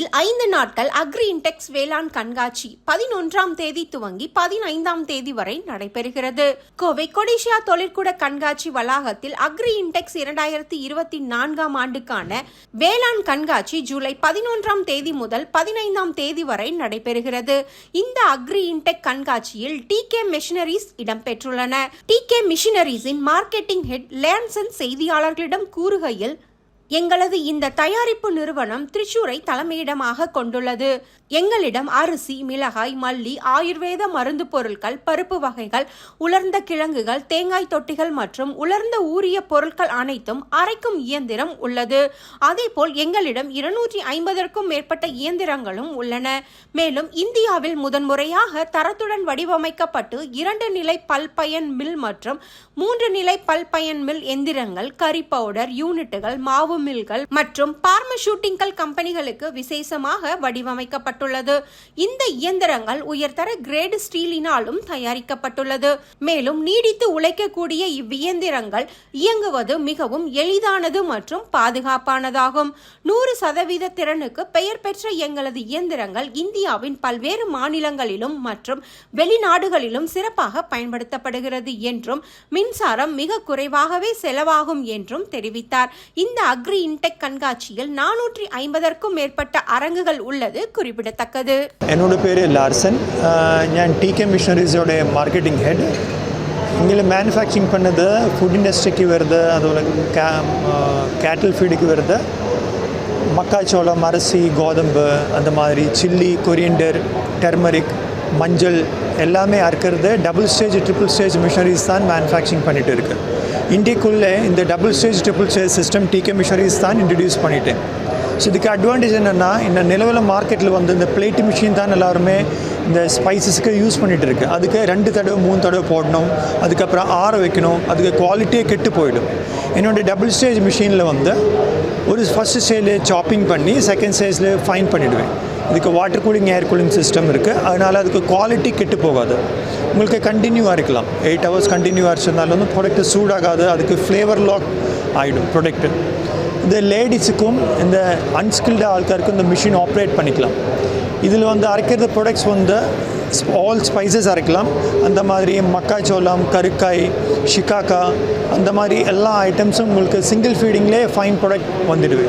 ஐந்து நாட்கள் agri index வேளாண் கண்காட்சி பதினொன்றாம் தேதி துவங்கி பதினைந்தாம் தேதி வரை நடைபெறுகிறது. கோவை கொடிஷியா தொழிற்கூட கண்காட்சி வளாகத்தில் அக்ரி இன்டெக்ஸ் இரண்டாயிரத்தி இருபத்தி நான்காம் ஆண்டுக்கான வேளாண் கண்காட்சி ஜூலை பதினொன்றாம் தேதி முதல் பதினைந்தாம் தேதி வரை நடைபெறுகிறது. இந்த அக்ரி இன்டெக் கண்காட்சியில் டி கே மிஷினரிஸ் இடம்பெற்றுள்ளன. டி கே மிஷினரிஸின் மார்க்கெட்டிங் ஹெட் லேன்சன் செய்தியாளர்களிடம் கூறுகையில் எங்களது இந்த தயாரிப்பு நிறுவனம் திருச்சூரை தலைமையிடமாக கொண்டுள்ளது. எங்களிடம் அரிசி மிளகாய் மல்லி ஆயுர்வேத மருந்து பொருட்கள் பருப்பு வகைகள் உலர்ந்த கிழங்குகள் தேங்காய் தொட்டிகள் மற்றும் உலர்ந்த ஊரிய பொருட்கள் அனைத்தும் அரைக்கும் இயந்திரம் உள்ளது. அதேபோல் எங்களிடம் இருநூற்றி ஐம்பதற்கும் மேற்பட்ட இயந்திரங்களும் உள்ளன. மேலும் இந்தியாவில் முதன்முறையாக தரத்துடன் வடிவமைக்கப்பட்டு இரண்டு நிலை பல்பயன் மில் மற்றும் மூன்று நிலை பல்பயன் மில் எந்திரங்கள் கரி பவுடர் யூனிட்டுகள் மாவு மில்கள் மற்றும் பார்மசூட்டிங்கல் கம்பெனிகளுக்கு விசேஷமாக வடிவமைக்கப்பட்டுள்ளது. இந்த இயந்திரங்கள் உயர்தர கிரேடு ஸ்டீலினாலும் தயாரிக்கப்பட்டுள்ளது. மேலும் நீடித்து உழைக்கக்கூடிய இவ்வியந்திரங்கள் இயங்குவது மிகவும் எளிதானது மற்றும் பாதுகாப்பானதாகும். நூறு சதவீத திறனுக்கு பெயர் பெற்ற எங்களது இயந்திரங்கள் இந்தியாவின் பல்வேறு மாநிலங்களிலும் மற்றும் வெளிநாடுகளிலும் சிறப்பாக பயன்படுத்தப்படுகிறது என்றும் மின்சாரம் மிக குறைவாகவே செலவாகும் என்றும் தெரிவித்தார். இந்த அக்ரி இன்டெக் கண்காட்சியில் நானூற்றி ஐம்பதற்கும் மேற்பட்ட அரங்குகள் உள்ளது குறிப்பிடத்தக்கது എന്നോട് പേര് ലാർസൻ ആഹ് ഞാൻ ടി കെ മിഷണറീസോടെ മാർക്കറ്റിംഗ് ഹെഡ് இங்கே மேனுஃபேக்சரிங் பண்ணது ஃபுட் இண்டஸ்ட்ரிக்கு வருது அதுபோல் கே கேட்டில் ஃபீடுக்கு வருது மக்காச்சோளம் அரிசி கோதம்பு அந்த மாதிரி சில்லி கொரியண்டர் டெர்மரிக் மஞ்சள் எல்லாமே அறுக்கிறது double stage triple stage machineries தான் மேனுஃபேக்சரிங் பண்ணிட்டு இருக்கு இண்டிக்குள்ளே இந்த double stage triple stage system TK machineries தான் இன்ட்ரடியூஸ் பண்ணிட்டேன். ஸோ இதுக்கு அட்வான்டேஜ் என்னென்னா இந்த நிலவில் மார்க்கெட்டில் வந்து இந்த பிளேட் மிஷின் தான் எல்லாருமே இந்த ஸ்பைசஸ்க்கு யூஸ் பண்ணிகிட்டு இருக்கு. அதுக்கு ரெண்டு தடவை மூணு தடவை போடணும். அதுக்கப்புறம் ஆற வைக்கணும். அதுக்கு குவாலிட்டியே கெட்டு போயிடும். என்னோடய டபுள் ஸ்டேஜ் மிஷினில் வந்து ஒரு ஃபஸ்ட் ஸ்டேஜில் சாப்பிங் பண்ணி செகண்ட் ஸ்டேஜில் ஃபைன் பண்ணிவிடுவேன் இதுக்கு water cooling air cooling system இருக்குது அதனால் அதுக்கு குவாலிட்டி கெட்டு போகாது. உங்களுக்கு கண்டினியூவாக இருக்கலாம். எயிட் ஹவர்ஸ் கண்டினியூவாக இருந்தாலும் வந்து ப்ராடக்ட் சூடாகாது. அதுக்கு ஃப்ளேவர் லாக் ஆகிடும் ப்ராடக்ட்டு இந்த லேடிஸுக்கும் இந்த அன்ஸ்கில்டு ஆட்காருக்கும் இந்த மிஷின் ஆப்ரேட் பண்ணிக்கலாம். இதில் வந்து அரைக்கிறது ப்ராடக்ட்ஸ் வந்து ஆல் ஸ்பைசஸ் அரைக்கலாம். அந்த மாதிரி மக்காச்சோளம் கருக்காய் ஷிகாக்கா அந்த மாதிரி எல்லா ஐட்டம்ஸும் உங்களுக்கு சிங்கிள் ஃபீடிங்லேயே ஃபைன் ப்ராடக்ட் வந்துடுது.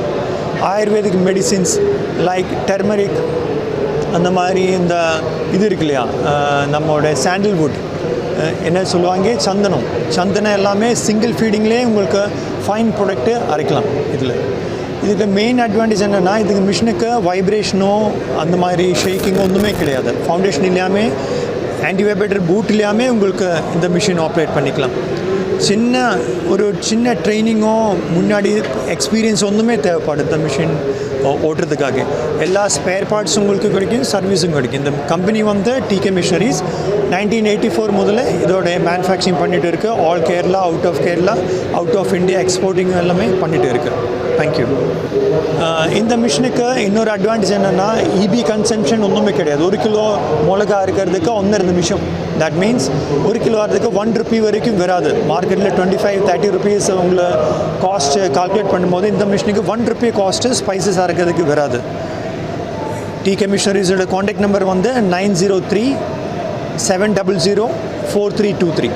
ஆயுர்வேதிக் மெடிசின்ஸ் லைக் டெர்மரிக் அந்த மாதிரி இந்த இது இருக்கு இல்லையா? நம்மளோட சாண்டில்வுட் என்ன சொல்லுவாங்க? சந்தனம். சந்தனம் எல்லாமே சிங்கிள் ஃபீடிங்லேயே உங்களுக்கு ஃபைன் ப்ராடக்ட்டு அரைக்கலாம் இதில். இதுக்கு மெயின் அட்வான்டேஜ் என்னென்னா இதுக்கு மிஷினுக்கு வைப்ரேஷனோ அந்த மாதிரி ஷேக்கிங்கோ ஒன்றுமே கிடையாது. ஃபவுண்டேஷன் இல்லாமல் ஆன்டிவைபேட்டர் பூட் இல்லாமல் உங்களுக்கு இந்த மிஷின் ஆப்ரேட் பண்ணிக்கலாம். சின்ன ஒரு சின்ன ட்ரைனிங்கோ முன்னாடி எக்ஸ்பீரியன்ஸ் ஒன்றுமே தேவைப்படும் இந்த மிஷின் ஓட்டுறதுக்காக. எல்லா ஸ்பேர் பார்ட்ஸ் உங்களுக்கு கிடைக்கும் சர்வீஸும் கிடைக்கும். இந்த கம்பெனி வந்து TK machineries nineteen eighty four முதல்ல இதோட மேனுஃபேக்சரிங் பண்ணிட்டு இருக்குது all Kerala out of Kerala out of India exporting எல்லாமே பண்ணிட்டு இருக்குது தேங்க்யூ இந்த மிஷினுக்கு இன்னொரு அட்வான்டேஜ் என்னென்னா இபி கன்சம்ஷன் ஒன்றுமே கிடையாது ஒரு கிலோ மிளகா இருக்கிறதுக்கு ஒன்றரை நிமிஷம் தட் மீன்ஸ் ஒரு கிலோ வரதுக்கு ஒன் ருபி வரைக்கும் வராது மார்க்கெட்டில் டுவெண்ட்டி ஃபைவ் தேர்ட்டி ருபீஸ் உங்களை காஸ்ட் கால்குலேட் பண்ணும்போது இந்த மிஷினுக்கு ஒன் ருபி காஸ்ட்டு ஸ்பைசஸ் அரைக்கிறதுக்கு வராது டி கமிஷனரிஸோட காண்டாக்ட் நம்பர் வந்து nine zero three seven double zero four three two three